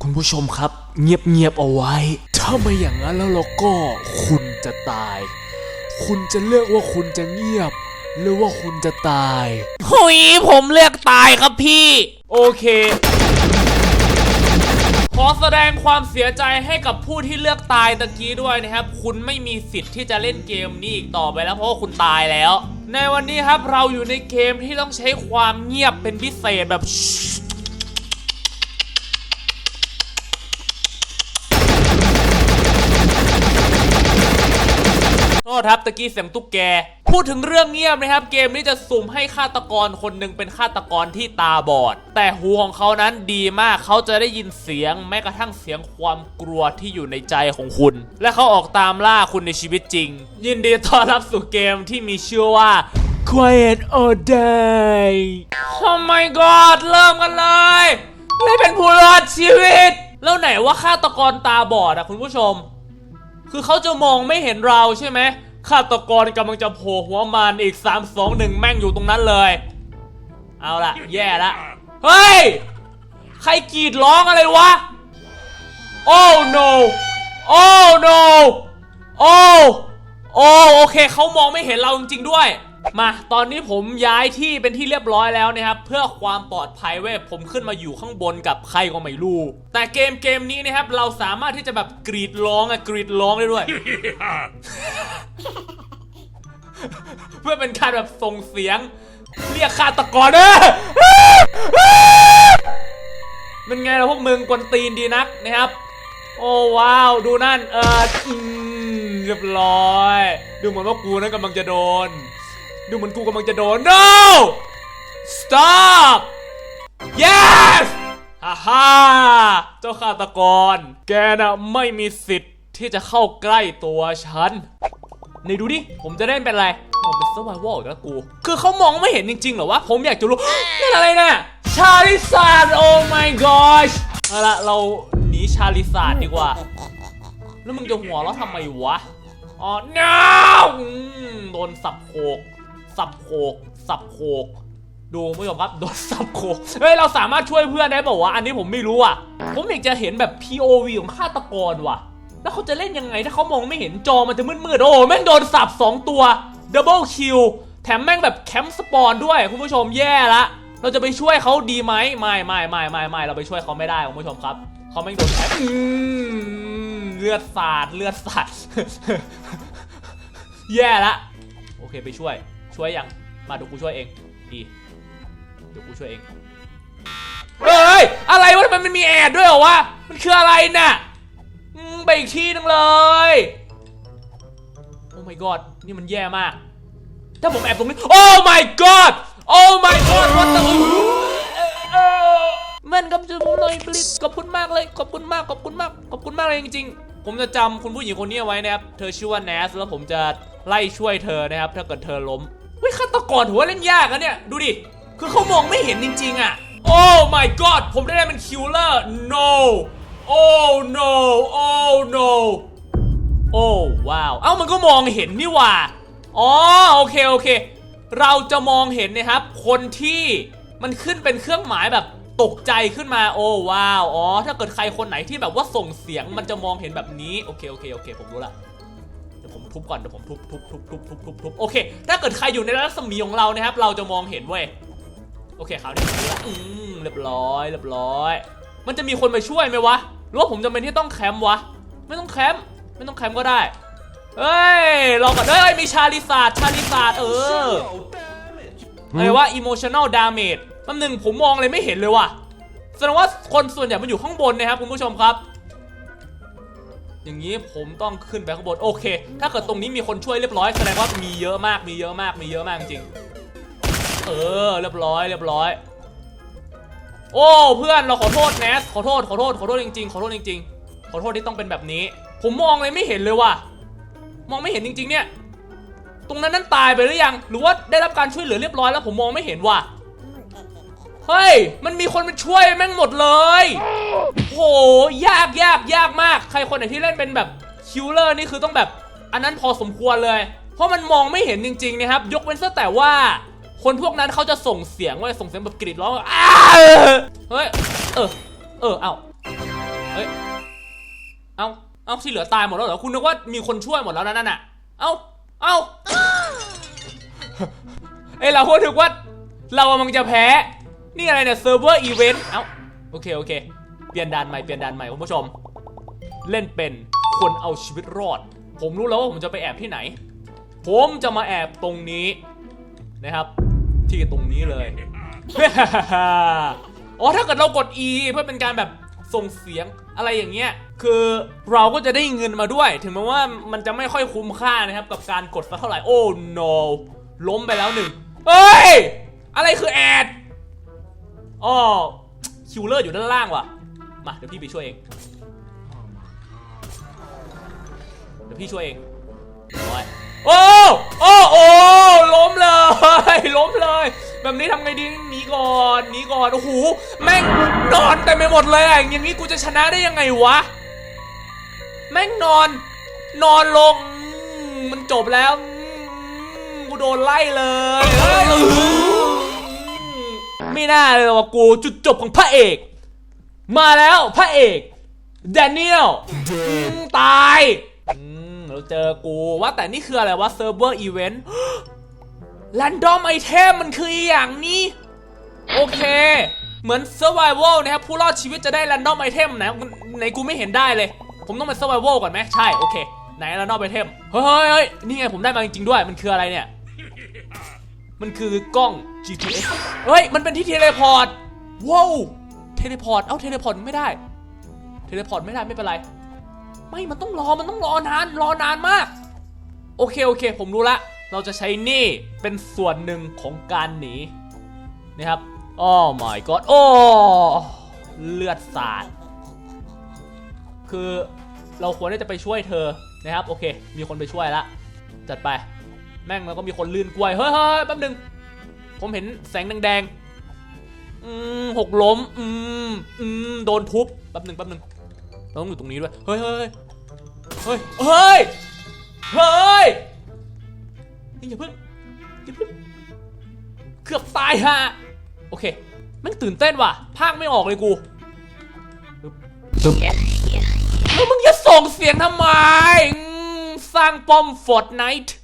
คุณผู้ชมครับ เงียบๆเอาไว้ ถ้าไม่อย่างนั้นแล้วเราก็คุณจะตาย คุณจะเลือกว่าคุณจะเงียบ หรือว่าคุณจะตายหุยผมเลือกตายครับพี่ โอเค ขอแสดงความเสียใจให้กับผู้ที่เลือกตายตะกี้ด้วยนะครับ คุณไม่มีสิทธิ์ที่จะเล่นเกมนี้อีกต่อไปแล้วเพราะว่าคุณตายแล้ว ในวันนี้ครับเราอยู่ในเกมที่ต้องใช้ความเงียบเป็นพิเศษแบบ โทษครับตะกี้เสียงตุ๊กแก พูดถึงเรื่องเงียบนะครับ เกมนี้จะสุ่มให้ฆาตกรคนหนึ่งเป็นฆาตกรที่ตาบอด แต่หูของเขานั้นดีมากเขาจะได้ยินเสียง แม้กระทั่งเสียงความกลัวที่อยู่ในใจของคุณ และเขาออกตามล่าคุณในชีวิตจริง ยินดีต้อนรับสู่เกมที่มีชื่อว่า Quiet or Die Oh my god เริ่มกันเลยไม่เป็นผู้รอดชีวิต แล้วไหนว่าฆาตกรตาบอดอะคุณผู้ชม คือเขาจะมองไม่เห็นเราใช่ไหมฆาตกรกำลังจะโผล่หัวมันอีก 3 2 1 แม่งอยู่ตรงนั้นเลย เอาละแย่ละ เฮ้ย ใครกรีดร้องอะไรวะ โอ้ no โอ้ no โอ้ โอ้ โอเค เขามองไม่เห็นเราจริงๆด้วย มาตอนนี้ผมย้ายที่เป็นที่เรียบร้อยแล้วนะครับ เพื่อความปลอดภัยเว้ยผมขึ้นมาอยู่ข้างบนกับใครก็ไม่รู้ แต่เกมเกมนี้นะครับ เราสามารถที่จะแบบกรีดร้องอะกรีดร้องได้ด้วย เพื่อเป็นการแบบส่งเสียง เรียกฆาตกรเออเป็นไงล่ะพวกมึงกวนตีนดีนักนะครับ โอ้ว้าวดูนั่นเออเรียบร้อย ดูเหมือนว่ากูนั้นกำลังจะโดน ดูเหมือนกูกำลังจะโดน no stop yes ฮ่าฮ่าเจ้าฆาตกร แกน่ะไม่มีสิทธิ์ที่จะเข้าใกล้ตัวฉันนี่ดูดิ ผมจะเล่นเป็นอะไรโอ้เป็น survival อีกแล้วกู คือเขามองไม่เห็นจริงๆเหรอวะ ผมอยากจะรู้นั่อะไรเนี่ยชาลิซาร์ด oh my gosh เอาละเราหนีชาลิซาร์ดีกว่า แล้วมึงจะหัวเราะทำไมวะ อ๋อ no โดนสับโขก สับโขกสับโขกดูคุณผู้ชมครับโดนสับโขกเฮ้ยเราสามารถช่วยเพื่อนได้ป่าวะอันนี้ผมไม่รู้อะ ผมอยากจะเห็นแบบ POV ของฆาตกรว่ะ แล้วเขาจะเล่นยังไงถ้าเขามองไม่เห็นจอมันจะมืดๆโอ้โหแม่งโดนสับ2ตัวดับเบิลคิวแถมแม่งแบบแคมป์สปอนด้วยคุณผู้ชมแย่ละเราจะไปช่วยเขาดีไหมไม่ไม่ไม่ไม่ไม่เราไปช่วยเขาไม่ได้คุณผู้ชมครับเขาแม่งโดนแคมป์อืมเลือดสาดเลือดสาด แย่ละ โอเคไปช่วย ช่วยยัง มาเดี๋ยวกูช่วยเอง ดี เดี๋ยวกูช่วยเอง เฮ้ย อะไรวะทำไมมันมีแอดด้วยเหรอวะ มันคืออะไรน่ะอืมไปอีกที่นึงเลย โอ้ my god นี่มันแย่มาก ถ้าผมแอบตรงนี้ โอ้ my god โอ้ my god what the มันกับจุผมหน่อย please ขอบคุณมากเลย ขอบคุณมาก ขอบคุณมาก ขอบคุณมากเลยจริงๆ ผมจะจำคุณผู้หญิงคนนี้เอาไว้นะครับ เธอชื่อว่าแนสแล้วผมจะไล่ช่วยเธอนะครับ ถ้าเกิดเธอล้ม เฮ้ยฆาตกรถือว่าเล่นยากนะเนี่ย ดูดิ คือเขามองไม่เห็นจริง ๆอะโอ้ my god ผมได้เป็นคิลเลอร์ no oh no oh no โอ้ว้าว เอ้ามันก็มองเห็นนี่หว่า อ๋อโอเคโอเค เราจะมองเห็นนะครับ คนที่มันขึ้นเป็นเครื่องหมายแบบตกใจขึ้นมาโอ้ว้าว อ๋อ ถ้าเกิดใครคนไหนที่แบบว่าส่งเสียงมันจะมองเห็นแบบนี้ โอเคโอเคโอเค ผมรู้ละ ผมทุบก่อนเดี๋ยวผมทุบทุบทุบทุบทุบทุบทุบโอเค ถ้าเกิดใครอยู่ในรัศมีของเรานะครับ เราจะมองเห็นเว้ย โอเคคราวนี้อืมเรียบร้อยเรียบร้อย มันจะมีคนมาช่วยไหมวะ หรือว่าผมจำเป็นที่ต้องแคมป์วะ ไม่ต้องแคมป์ไม่ต้องแคมป์ก็ได้ เฮ้ยรอก่อนเฮ้ยมีชาลิซาร์ชาลิซาร์เอออะไรว่า emotional damage แป๊บนึงผมมองเลยไม่เห็นเลยว่ะแสดงว่าคนส่วนใหญ่มันอยู่ข้างบนนะครับคุณผู้ชมครับ อย่างนี้ผมต้องขึ้นไปข้างบนโอเค ถ้าเกิดตรงนี้มีคนช่วยเรียบร้อยแสดงว่ามีเยอะมากมีเยอะมากมีเยอะมากจริงเออเรียบร้อยเรียบร้อย โอ้เพื่อนเราขอโทษแนสขอโทษขอโทษขอโทษจริงๆขอโทษจริง ๆ ขอโทษที่ต้องเป็นแบบนี้ ผมมองเลยไม่เห็นเลยว่ะมองไม่เห็นจริง ๆ เนี่ย ตรงนั้นนั่นตายไปหรือยัง หรือว่าได้รับการช่วยเหลือเรียบร้อยแล้วผมมองไม่เห็นว่ะ เฮ้ย มันมีคนมาช่วยแม่งหมดเลย โห ยากยากยากมาก ใครคนไหนที่เล่นเป็นแบบคิวเลอร์นี่คือต้องแบบ อันนั้นพอสมควรเลย เพราะมันมองไม่เห็นจริง ๆ นะครับ ยกเว้นซะแต่ว่า คนพวกนั้นเขาจะส่งเสียงว่าส่งเสียงแบบกรีดร้องอ้าเฮ้ย เออ เออ เอาเอ้ยเอาเอาที่เหลือตายหมดแล้วเหรอ คุณนึกว่ามีคนช่วยหมดแล้วนะนั่นน่ะ เอาเอาเอ้ยเราพูดถึงว่าเรากำลังจะแพ้ นี่อะไรเนี่ยเซิร์ฟเวอร์อีเวนต์เอ้าโอเคโอเค เปลี่ยนด่านใหม่เปลี่ยนด่านใหม่คุณผู้ชม เล่นเป็นคนเอาชีวิตรอด ผมรู้แล้วว่าผมจะไปแอบที่ไหน ผมจะมาแอบตรงนี้นะครับ ที่ตรงนี้เลย อ๋อถ้าเกิดเรากด E เพื่อเป็นการแบบส่งเสียงอะไรอย่างเงี้ย คือเราก็จะได้เงินมาด้วย ถึงแม้ว่ามันจะไม่ค่อยคุ้มค่านะครับ กับการกดสักเท่าไหร่ โอ้ no ล้มไปแล้วหนึ่งเฮ้ย อะไรคือแอด อ๋อคิวเลอร์อยู่ด้านล่างว่ะ มาเดี๋ยวพี่ไปช่วยเอง เดี๋ยวพี่ช่วยเองโอ้โอ้โอ้ล้มเลย ล้มเลย แบบนี้ทำไงดีหนีก่อนหนีก่อน โอ้โห แม่งนอนเต็มไปหมดเลยอะอย่างนี้กูจะชนะได้ยังไงวะ แม่งนอน นอนลง มันจบแล้ว กูโดนไล่เลยเฮ้ย ไม่น่าเลยว่ากูจุดจบของพระเอก มาแล้วพระเอกแดเนียลตายเราเจอกูว่าแต่นี่คืออะไรวะเซิร์ฟเวอร์อีเวนต์แรนดอมไอเทมมันคืออย่างนี้ โอเค เหมือน Survival นะครับ ผู้รอดชีวิตจะได้แรนดอมไอเทมไหนไหนกูไม่เห็นได้เลย ผมต้องเป็น Survival ก่อนไหมใช่ โอเค ไหนแรนดอมไอเทมเฮ้ยเฮ้ยเฮ้ยนี่ไงผมได้มาจริงๆด้วยมันคืออะไรเนี่ย มันคือกล้อง GPS เฮ้ย มันเป็นที่เทเลพอร์ต ว้าว เทเลพอร์ต เอ้า เทเลพอร์ตไม่ได้ เทเลพอร์ตไม่ได้ไม่เป็นไร ไม่ มันต้องรอ มันต้องรอนาน รอนานมาก โอเค โอเค ผมรู้ละ เราจะใช้นี่เป็นส่วนหนึ่งของการหนี นะครับโอ้ my god โอ้ เลือดสาด คือเราควรที่จะไปช่วยเธอนะครับ โอเค มีคนไปช่วยละ จัดไป แม่งแล้วก็มีคนลื่นกล้วย เฮ้ยเฮ้ยแป๊บนึง ผมเห็นแสงแดงๆ อืมหกล้ม อืม อืม โดนทุบ แป๊บนึงแป๊บนึงเราต้องอยู่ตรงนี้ด้วย เฮ้ยเฮ้ยเฮ้ย เฮ้ย เฮ้ย อย่าเพิ่ง อย่าเพิ่ง เกือบตายฮะ โอเคแม่งตื่นเต้นว่ะ ภาคไม่ออกเลยกูแล้วมึงจะส่งเสียงทำไมอืมสร้างป้อมฟอร์ดไนท์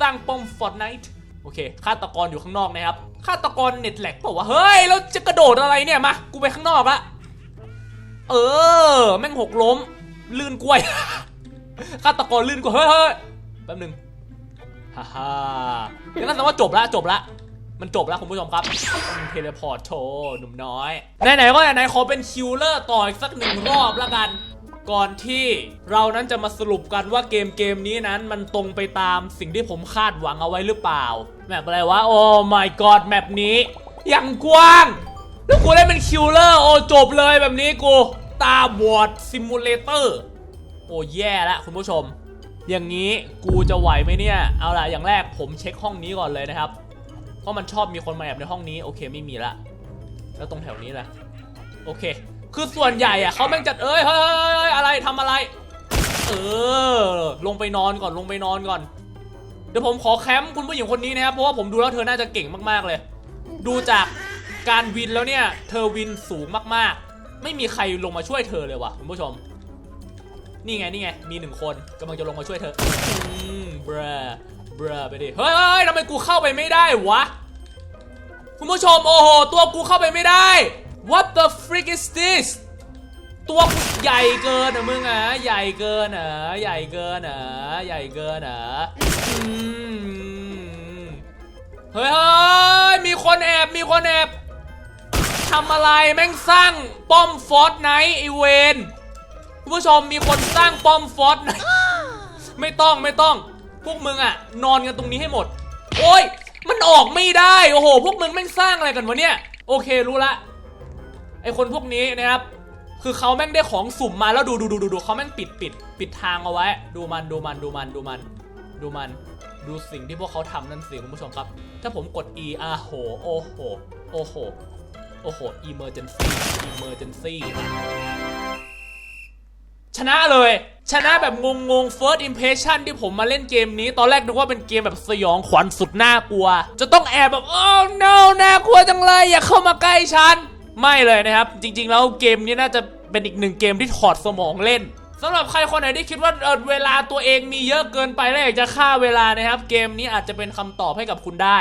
สร้างป้อมฟอร์ดไนท์โอเคฆาตกรอยู่ข้างนอกนะครับฆาตกรเน็ตแหลกเปล่าวะเฮ้ยแล้วจะกระโดดอะไรเนี่ยมากูไปข้างนอกละเออ แม่งหกล้ม ลื่นกล้วยฆาตกรลื่นกล้วยเฮ้ยเฮ้ยแป๊บหนึงฮ่าฮ่างั้นนั่นแสดงว่าจบละจบละมันจบแล้วคุณผู้ชมครับเทเลพอร์ตโชว์หนุ่มน้อย ไหนๆก็ไหนๆขอเป็นคิวเลอร์ต่ออีกสักหนึ่งรอบละกัน ก่อนที่เรานั้นจะมาสรุปกันว่าเกมเกมนี้นั้นมันตรงไปตามสิ่งที่ผมคาดหวังเอาไว้หรือเปล่า แมปอะไรวะ โอ้ my god แมปนี้อย่างกว้าง แล้วกูได้เป็นคิวเลอร์ โอ้จบเลยแบบนี้กู ตาบอดซิมูเลเตอร์ โอ้แย่ละคุณผู้ชม อย่างนี้กูจะไหวไหมเนี่ย เอาล่ะ อย่างแรกผมเช็คห้องนี้ก่อนเลยนะครับ เพราะมันชอบมีคนมาแอบในห้องนี้ โอเคไม่มีละ แล้วตรงแถวนี้ล่ะ โอเค คือส่วนใหญ่อะเขาแม่งจัดเอ้ยเฮ้ยเฮ้ยอะไรทำอะไร เออ ลงไปนอนก่อนลงไปนอนก่อน เดี๋ยวผมขอแคมป์คุณผู้หญิงคนนี้นะครับเพราะว่าผมดูแล้วเธอน่าจะเก่งมากๆเลย ดูจากการวินแล้วเนี่ย เธอวินสูงมากๆ ไม่มีใครลงมาช่วยเธอเลยว่ะคุณผู้ชม นี่ไงนี่ไงมีหนึ่งคนกำลังจะลงมาช่วยเธออืมบราบราไปดิเฮ้ยเฮ้ยทำไมกูเข้าไปไม่ได้วะคุณผู้ชมโอ้โหตัวกูเข้าไปไม่ได้ What the freak is this ตัวใหญ่เกินอะมึงอะใหญ่เกินอะใหญ่เกินอะใหญ่เกินอะเฮ้ยเฮ้ยมีคนแอบมีคนแอบทำอะไรแม่งสร้างป้อมฟอร์ตไนท์ไอเวนคุณผู้ชมมีคนสร้างป้อมฟอร์ตไนท์ไม่ต้องไม่ต้อง พวกมึงอะนอนกันตรงนี้ให้หมด โอ้ยมันออกไม่ได้ โอ้โห พวกมึงแม่งสร้างอะไรกันวะเนี่ย โอเครู้ละ ไอคนพวกนี้นะครับคือเขาแม่งได้ของสุ่มมาแล้วดูดูดูดูดูเขาแม่งปิดปิดปิดทางเอาไว้ ดูมันดูมันดูมันดูมัน ดูมันดูสิ่งที่พวกเขาทำนั่นสิคุณผู้ชมครับ ถ้าผมกด E อะโหโอ้โหโอ้โหโอ้โห emergency emergency ชนะเลย ชนะแบบงงๆ first impression ที่ผมมาเล่นเกมนี้ ตอนแรกนึกว่าเป็นเกมแบบสยองขวัญสุดน่ากลัว จะต้องแอบแบบโอ้ no น่ากลัวจังเลยอย่าเข้ามาใกล้ฉัน ไม่เลยนะครับ จริง ๆ แล้วเกมนี้น่าจะเป็นอีกหนึ่งเกมที่ถอดสมองเล่นสำหรับใครคนไหนที่คิดว่าเออเวลาตัวเองมีเยอะเกินไปแล้วอยากจะฆ่าเวลานะครับ เกมนี้อาจจะเป็นคำตอบให้กับคุณได้